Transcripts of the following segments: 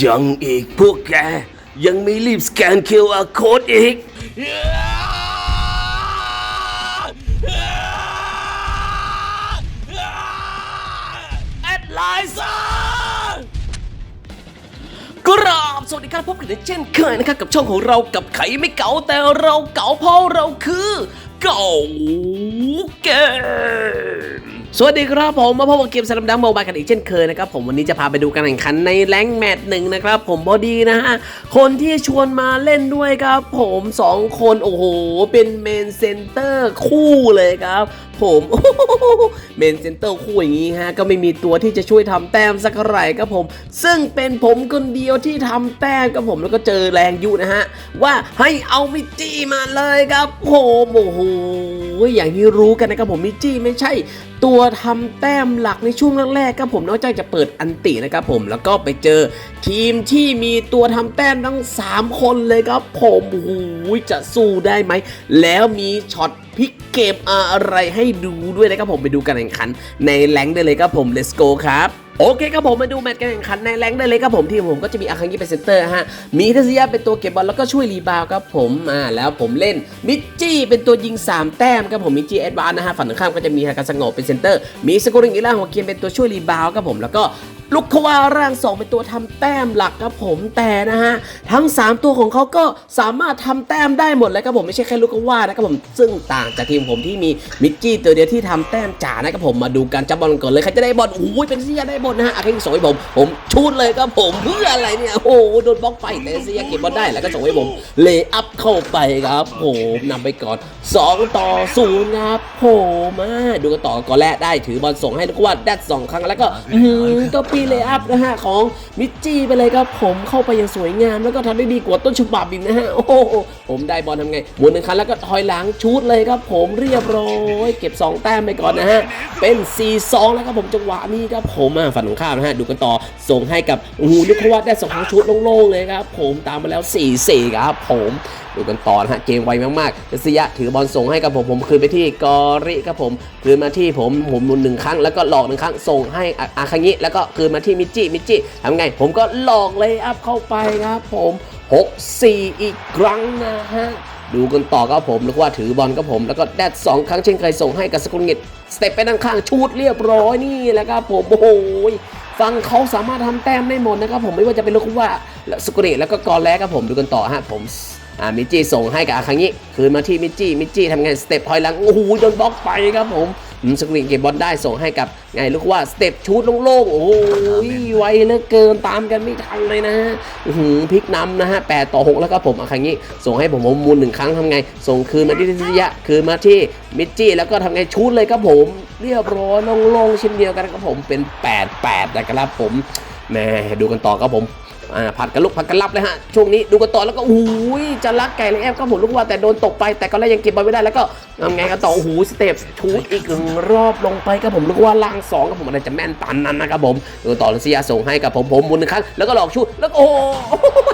ยังอีกพวกแก ยังไม่รีบสแกน QR Code อีก แอดไลน์กราบสวัสดีครับพบกันในเช่นเคยนะครับกับช่องของเรากับไขไม่เก๋าแต่เราเก๋าเพราะเราคือ เก๋าเก สวัสดีครับผมมาพบกับเกมสลัมดังโมบายกันอีกเช่นเคยนะครับผมวันนี้จะพาไปดูการแข่งขันในแรงแมตช์หนึ่งนะครับผมพอดีนะฮะคนที่ชวนมาเล่นด้วยครับ ผมสองคนโอ้โห เป็นเมนเซนเตอร์คู่เลยครับผมเมนเซนเตอร์คู่อย่างนี้ฮะก็ไม่มีตัวที่จะช่วยทำแต้มสักไหร่ครับผม ซึ่งเป็นผมคนเดียวที่ทำแต้มครับผมแล้วก็เจอแรงยุนะฮะว่าให้เอามิจี้มาเลยครับผมโอ้โหอย่างที่รู้กันนะครับผมมิจี้ไม่ใช่ ตัวทำแต้มหลักในช่วงแรกๆครับผมนอกจากจะเปิดอันตินะครับผมแล้วก็ไปเจอทีมที่มีตัวทำแต้มทั้ง 3 คนเลยครับผมหูยจะสู้ได้ไหม แล้วมีช็อตพลิกเกมอะไรให้ดูด้วยนะครับผมไปดูการแข่งขันในแรงได้เลยครับผม let's go ครับ โอเคครับผมมาดูแมตช์การแข่งขันในแรงได้เลยครับผมที่ผมก็จะมีอาคังยีเป็นเซนเตอร์ฮะมีทัศยาเป็นตัวเก็บบอลแล้วก็ช่วยรีบาวครับผมอ่าแล้วผมเล่นมิจจี้เป็นตัวยิง 3 แต้มครับผมมิจจี้แอดวานนะฮะฝั่งตรงข้ามก็จะมีฮากาสงบเป็นเซนเตอร์มีสกุริงอิล่าหัวเกียนเป็นตัวช่วยรีบาวครับผมแล้วก็ ลูกควาร่างสองเป็นตัวทำแต้มหลักครับผมแต่นะฮะทั้ง 3 ตัวของเขาก็สามารถทำแต้มได้หมดเลยครับผมไม่ใช่แค่ลูกควานะครับผมซึ่งต่างจากทีมผมที่มีมิจจี้ตัวเดียวที่ทำแต้มจ๋านะครับผมมาดูการจับบอลก่อนเลยใครจะได้บอลโอ้ยเป็นเซียได้บอลนะฮะอาคังส่งให้ผมผมชูดเลยครับผมเพื่ออะไรเนี่ยโอ้โดนบล็อกไปแต่เซียเก็บบอลได้แล้วก็ส่งให้ผมเลย์อัพเข้าไปครับผมนำไปก่อน 2 ต่อ0ครับผมมาดูกันต่อก่อนแรกได้ถือบอลส่งให้ลูกว่าได้สองครั้งแล้วก็อื้อหือก็ปีเลย์อัพนะฮะของมิจจี้ไปเลยครับผมเข้าไปอย่างสวยงาม แล้วก็ทำได้ดีกว่าต้นฉบับอีกนะฮะโอ้โหผมได้บอลทำไงหมุนหนึ่งครั้งแล้วก็ถอยหลังชูดเลยครับ ผมเรียบร้อยเก็บ 2 แต้มไปก่อนนะฮะเป็น 4-2 แล้วครับผมจังหวะนี้ครับผมฝั่งของข้ามนะฮะดูกันต่อส่งให้กับโอ้โหลูกเขาว่าได้สองครั้งชุดโล่งๆเลยครับผมตามมาแล้ว 4-4 ครับผมดูกันต่อนะฮะเกมไวมากๆเดซยถือบอลส่งให้กับผมผมคืนไปที่กอริครับผมคืนมาที่ผมผมหมุนหนึ่งครั้งแล้วก็หลอกหนึ่งครั้งส่งให้อาอาคังิแล้วก็คืนมาที่มิจิมิจิทำไง ผมก็หลอกเลยอัพเข้าไปครับผม 6-4 อีกครั้งนะฮะดูกันต่อครับผมแล้วว่าถือบอลครับผม แล้วก็แดดสองครั้งเช่นเคยส่งให้กับสกุลเงิดสเต็ปไปด้านข้างชูดเรียบร้อยนี่แหละครับผมโอ้โหฟังเขาสามารถทำแต้มได้หมดนะครับผมไม่ว่าจะเป็นลูกว่าสกุลเงิดแล้วก็กอแลครับผมดูกันต่อฮะผมอ่ามิจิส่งให้กับอาคังิคืนมาที่มิจิมิจิทำไงสเต็ปถอยหลังโอ้โหโดนบล็อกไปครับผม สกุลเงิดเก็บบอลได้ส่งให้กับไงลูกว่าสเต็ปชูดโล่งๆ โอ้โหไวเหลือเกินตามกันไม่ทันเลยนะอื้อหือพลิกนำนะฮะ8ต่อ6แล้วก็ผมอาคังิส่งให้ผมผมมูลหนึ่งครั้งทำไง ส่งคืนมาที่ทิศยะ คืนมาที่มิจจี้แล้วก็ทำไงชูดเลยครับผมเรียบร้อยโล่งๆเช่นเดียวกันครับผมเป็น 8-8นะครับผมแหม่ดูกันต่อครับผม ผัดกันลุกผัดกันรับเลยฮะช่วงนี้ดูกันต่อแล้วก็โอ้ยจะรักไก่เลยแอบก็ผมลูกว่าแต่โดนตกไปแต่ก็แล้วยังเก็บบอลไม่ได้แล้วก็ทำไงกันต่อโอ้โหสเต็ปชูดอีกหนึ่งรอบลงไปครับผมลูกว่าล่างสองครับผมอะไรจะแม่นปานนั้นนะครับผมดูต่อรัสเซียส่งให้กับผมผมหมุนหนึ่งครั้งแล้วก็หลอกชูดแล้วโอ้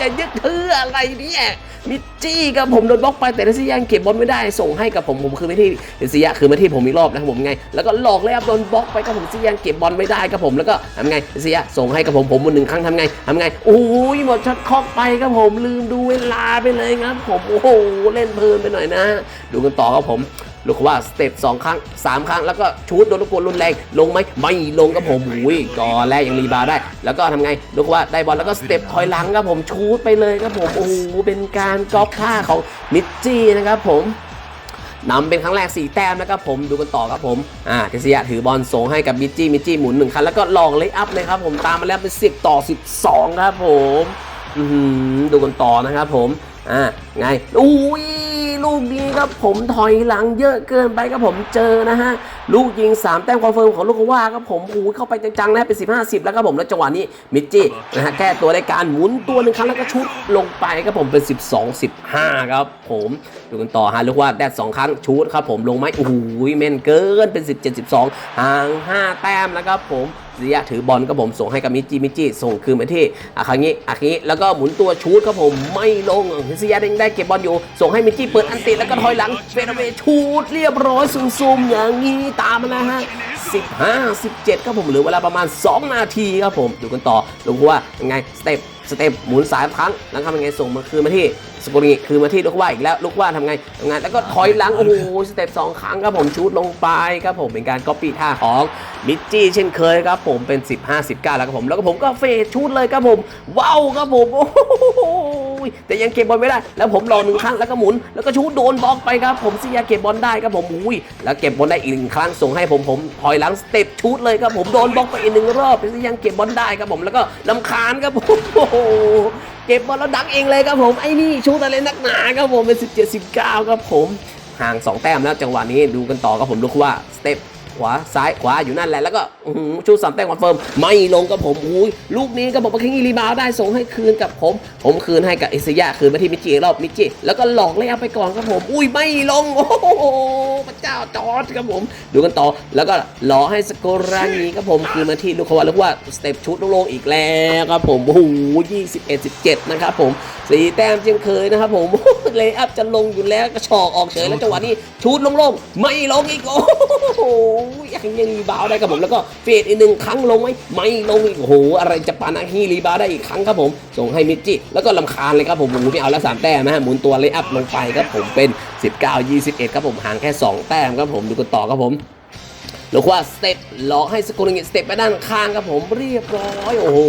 จะยึดถืออะไรเนี่ยมิจจี้ครับผมโดนบล็อกไปแต่รัสเซียยังเก็บบอลไม่ได้ส่งให้กับผมผมคือไม่ที่รัสเซียคือมาที่ผมอีกรอบนะครับผมไง แล้วก็หลอกเลยครับโดนบล็อกไปครับผมลัสเซียเก็บบอลไม่ได้ครับผมแล้วก็ทำไงรัสเซียส่งให้กับผมผมมุนหนึ่งครั้งทำไงทำไงโอ้ยหมดช็อตคอกไปครับผมลืมดูเวลาไปเลยครับ ผมโอ้โหเล่นเพลินไปหน่อยนะ ดูกันต่อครับผมลูกว่าสเต็ปสองครั้งสามครั้ง แล้วก็ชูดโดนลูกกวนรุนแรงลงไหมไม่ลงครับผมอุ้ยก่อแรกยังรีบาวได้ แล้วก็ทำไงลูกว่าได้บอลแล้วก็สเต็ปถอยหลังครับผมชูดไปเลยครับผมโอ้โหเป็นการก๊อปท่าของมิจจี้นะครับผม นำเป็นครั้งแรก 4 แต้มนะครับผมดูกันต่อครับผมอ่าเทสยะถือบอลส่งให้กับมิจจี้มิจจี้หมุนหนึ่งครั้งแล้วก็ลองเลยอัพเลยครับผมตามมาแล้วเป็น 10 ต่อ 12 ครับผมดูกันต่อนะครับผมอ่าไงอุ้ยลูกนี้ครับผมถอยหลังเยอะเกินไปครับผมเจอนะฮะลูกยิง 3 แต้มคอนเฟิร์มของลูกว่าครับผมโอ้ยเข้าไปจังๆนะเป็น 15 10 แล้วครับผมแล้วจังหวะนี้มิจจี้นะฮะแก้ตัวในการหมุนตัวหนึ่งครั้งแล้วก็ชุดลงไปครับผมเป็น 12 15 ครับผมดูกันต่อฮะลูกว่าแดด2ครั้งชุดครับผมลงไหมโอ้โหแม่นเกินเป็น 17 12ห่าง 5 แต้มแล้วครับผมเสียถือบอลครับผมส่งให้กับมิจจี้มิจจี้ส่งคืนไปที่อาคางิอาคางิแล้วก็หมุนตัวชูดครับผมไม่ลงเซียเด้งได้เก็บบอลอยู่ ส่งให้มิจจี้เปิดอันติแล้วก็ถอยหลังเฟดเวชูดเรียบร้อยซูมๆอย่างนี้ตามมาแล้วฮะ15 17ครับผมหรือเวลาประมาณ 2 นาทีครับผม ดูกันต่อดูว่ายังไงสเต็ป สเต็ปหมุนสายครั้งแล้วทำยังไงส่งมาคืนมาที่สกุลิคือมาที่ลูกว่าอีกแล้วลูกว่าทำไงทำงานแล้วก็ถอยหลังโอ้โหสเต็ปสองครั้งครับผมชูดลงไปครับผมเป็นการก๊อปปี้ท่าของมิจจี้เช่นเคยครับผมเป็น 15 19แล้วครับผมแล้วก็ผมก็เฟดชูดเลยครับผมว้าวครับผมโอ้โหแต่ยังเก็บบอลไม่ได้ แล้วผมรอหนึ่งครั้งแล้วก็หมุน แล้วก็ชูดโดนบล็อกไปครับผมซียาเก็บบอลได้ครับผมอุ้ยแล้วเก็บบอลได้อีกหนึ่งครั้งส่งให้ผมผมถอยหลังสเต็ปชูดเลยครับผมโดนบล็อกไปอีกหนึ่งรอบซียังเก็บบอลได้ครับผมแล้วก็ลำคาญครับผมโอ้โเก็บบอลแล้วดักเองเลยครับผมไอ้นี่ชูตอะไรนักหนาครับผมเป็น 17 19ครับผมห่าง 2 แต้มแล้วจังหวะนี้ดูกันต่อครับผมดูว่าสเต็ป ขวาซ้ายขวาอยู่นั่นแหละแล้วก็ชูสามแต้มคอนเฟิร์มไม่ลงครับผมอุ้ยลูกนี้ก็บอกว่าคิงอีรีบาวได้ส่งให้คืนกับผม ผมคืนให้กับเอเซียคืนมาที่มิจิรอบมิจิแล้วก็หลอกเลยเอาไปก่อนครับผม อุ้ยไม่ลงโอ้โหพระเจ้าจอร์ดครับผม ดูกันต่อแล้วก็หลอกให้สโกรางีครับผมคืนมาที่ลูกเขาว่าลูกว่าสเต็ปชุดลงอีกแล้วครับผมโอ้โห21 17นะครับผมสี่แต้มเช่นเคยนะครับผมเลยอัพจะลงอยู่แล้วก็ชอกออกเฉยแล้วจังหวะนี้ชุดลงๆไม่ลงอีกโอ้โหยังยังรีบาวได้ครับผมแล้วก็เฟดอีกหนึ่งครั้งลงไหมไม่ลงอีกโอ้โหอะไรจะปานาฮีรีบาวได้อีกครั้งครับผม ส่งให้มิจิแล้วก็ลำคาญเลยครับผมโอ้โหไม่เอาแล้วสามแต้มนะฮะหมุนตัวเลยอัพลงไปครับผมเป็น 19 21ครับผมห่างแค่ 2 แต้มครับผมดูกันต่อครับผม หรือว่าสเต็ปหลอกให้สกุลงิสเต็ปไปด้านข้างครับผมเรียบร้อยโอ้โห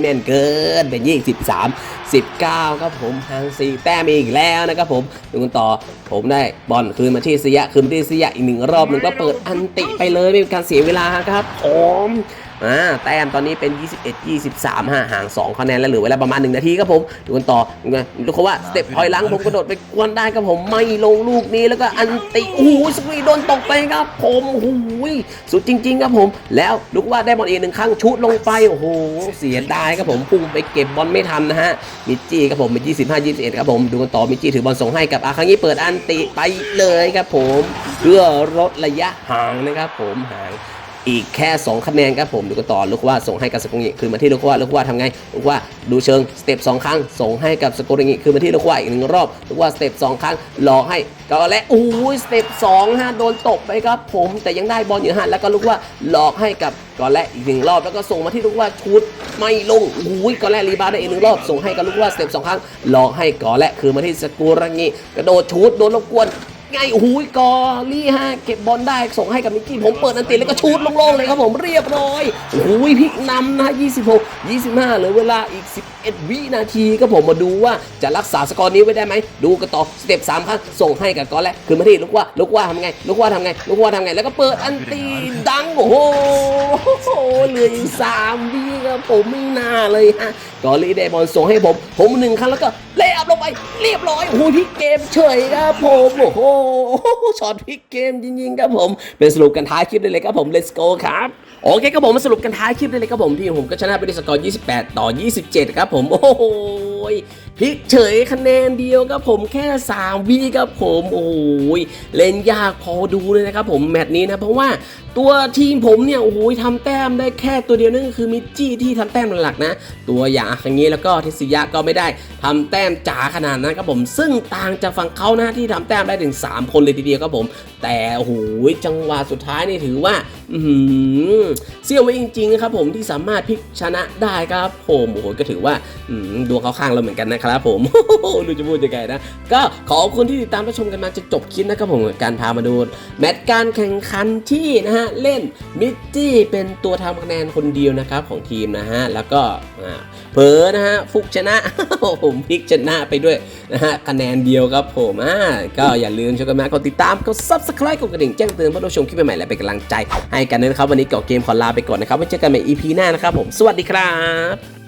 แม่นเกินเป็นยี่สิบสามสิบเก้าครับผมหางสี่แต้มอีกแล้วนะครับผมดูกันต่อผมได้บอลคืนมาที่เสียคืนที่เสียอีกหนึ่งรอบหนึ่งก็เปิดอันติไปเลยไม่มีการเสียเวลาครับผม อ่าแต้มตอนนี้เป็น 21 23ฮะห่าง2คะแนนแล้วเหลือเวลาประมาณ 1 นาทีครับผมดูกันต่อดูกันดูเขาว่าสเต็ปถอยหลังผมกระโดดไปกวนได้ครับผมไม่ลงลูกนี้แล้วก็อันติโอ้โหสวีโดนตกไปครับผมโอ้โหสุดจริง ๆ ครับผม แล้วลูกว่าได้บอลอีกหนึ่งครั้งชุดลงไปโอ้โหเสียดายครับผมพุ่งไปเก็บบอลไม่ทันนะฮะมิจจี้ครับผมเป็น25 21ครับผมดูกันต่อมิจจี้ถือบอลส่งให้กับอาคังนี้เปิดอันติไปเลยครับผม เพื่อลดระยะห่างนะครับผมห่าง อีกแค่ 2 คะแนนครับผมดูกันต่อลูกว่าส่งให้กับสกุลงิคืนมาที่ลูกว่าลูกว่าทำไงลูกว่าดูเชิงสเต็ปสองครั้ง ส่งให้กับสกุลงิคืนมาที่ลูกว่าอีกหนึ่งรอบลูกว่าสเต็ปสองครั้งหลอกให้ก็และโอ้ยสเต็ปสองฮะโดนตบไปครับผมแต่ยังได้บอลอยู่ฮะแล้วก็ลูกว่าหลอกให้กับก่อนและอีกหนึ่งรอบแล้วก็ส่งมาที่ลูกว่าชุดไม่ลงโอ้ยก่อนแรกรีบาได้อีกหนึ่งรอบส่งให้กับลูกว่าสเต็ปสองครั้งหลอกให้ก่อนและคืนมาที่สกุลงิกระโดดชุดโดนรบกวน ไงโอ้โหกอลี่ฮะเก็บบอลได้ส่งให้กับมิกกี้ผมเปิดอันติแล้วก็ชูดโล่งๆเลยครับผมเรียบร้อยโอ้โหพลิกนำนะ26 25เหลือเวลาอีก 11 วินาทีครับผมมาดูว่าจะรักษาสกอร์นี้ไว้ได้ไหมดูกันต่อสเต็ป3ครั้งส่งให้กับกอนแล้วคือมาที่ลูกว่าลูกว่าทำไงลูกว่าทำไงลูกว่าทำไง แล้วก็เปิดอันตีดังโอ้โหเหลืออีก3วิครับผมไม่น่าเลยฮะกอลี่ได้บอลส่งให้ผม ผมหนึ่งครั้งแล้วก็เล่อัพลงไปเรียบร้อยโอ้โหพลิกเกมเฉยครับผมโอ้โหช็อตพลิกเกมจริงๆครับผม เป็นสรุปกันท้ายคลิปได้เลยครับผม let's go ครับ โอเคครับผมมาสรุปกันท้ายคลิปได้เลยครับผมที่ผมก็ชนะไปด้วยสกอร์ 28 ต่อ 27 ครับผม โอ้โห พลิกเฉยคะแนนเดียวครับผมแค่ 3วิครับผมโอ้ยเล่นยากพอดูเลยนะครับผมแมตช์นี้นะเพราะว่าตัวทีมผมเนี่ยโอ้โหทำแต้มได้แค่ตัวเดียวนั่นก็คือมิจจี้ที่ทำแต้มหลักๆนะ ตัวอย่างอาคังนี้แล้วก็ทิศยะก็ไม่ได้ทำแต้มจ๋าขนาดนั้นครับผมซึ่งต่างจากฝั่งเขานะที่ทำแต้มได้ถึง 3 คนเลยทีเดียวครับผม แต่โอ้โหจังหวะสุดท้ายนี่ถือว่า เสี้ยวไว้จริงๆนะครับผมที่สามารถพลิกชนะได้ครับผมโอ้โหก็ถือว่าดวงเขาข้างเราเหมือนกันนะครับผมดูจะพูดยังไงนะ ก็ขอบคุณที่ติดตามรับชมกันมาจนจบคลิปนะครับผมการพามาดู แมตช์การแข่งขันที่นะฮะเล่นมิจจี้เป็นตัวทำคะแนนคนเดียวนะครับของทีมนะฮะแล้วก็เผลอนะฮะฟุกชนะผมพลิกชนะไปด้วยนะฮะคะแนนเดียวครับผมอ่าก็อย่าลืมช่วยกันมากดติดตามกด subscribe กดกระดิ่งแจ้งเตือนเพื่อรับชมคลิปใหม่ๆและเป็นกำลังใจให้กันนะครับ วันนี้เกาะเกมขอลาไปก่อนนะครับไว้เจอกันใหม่ EP หน้านะครับผม สวัสดีครับ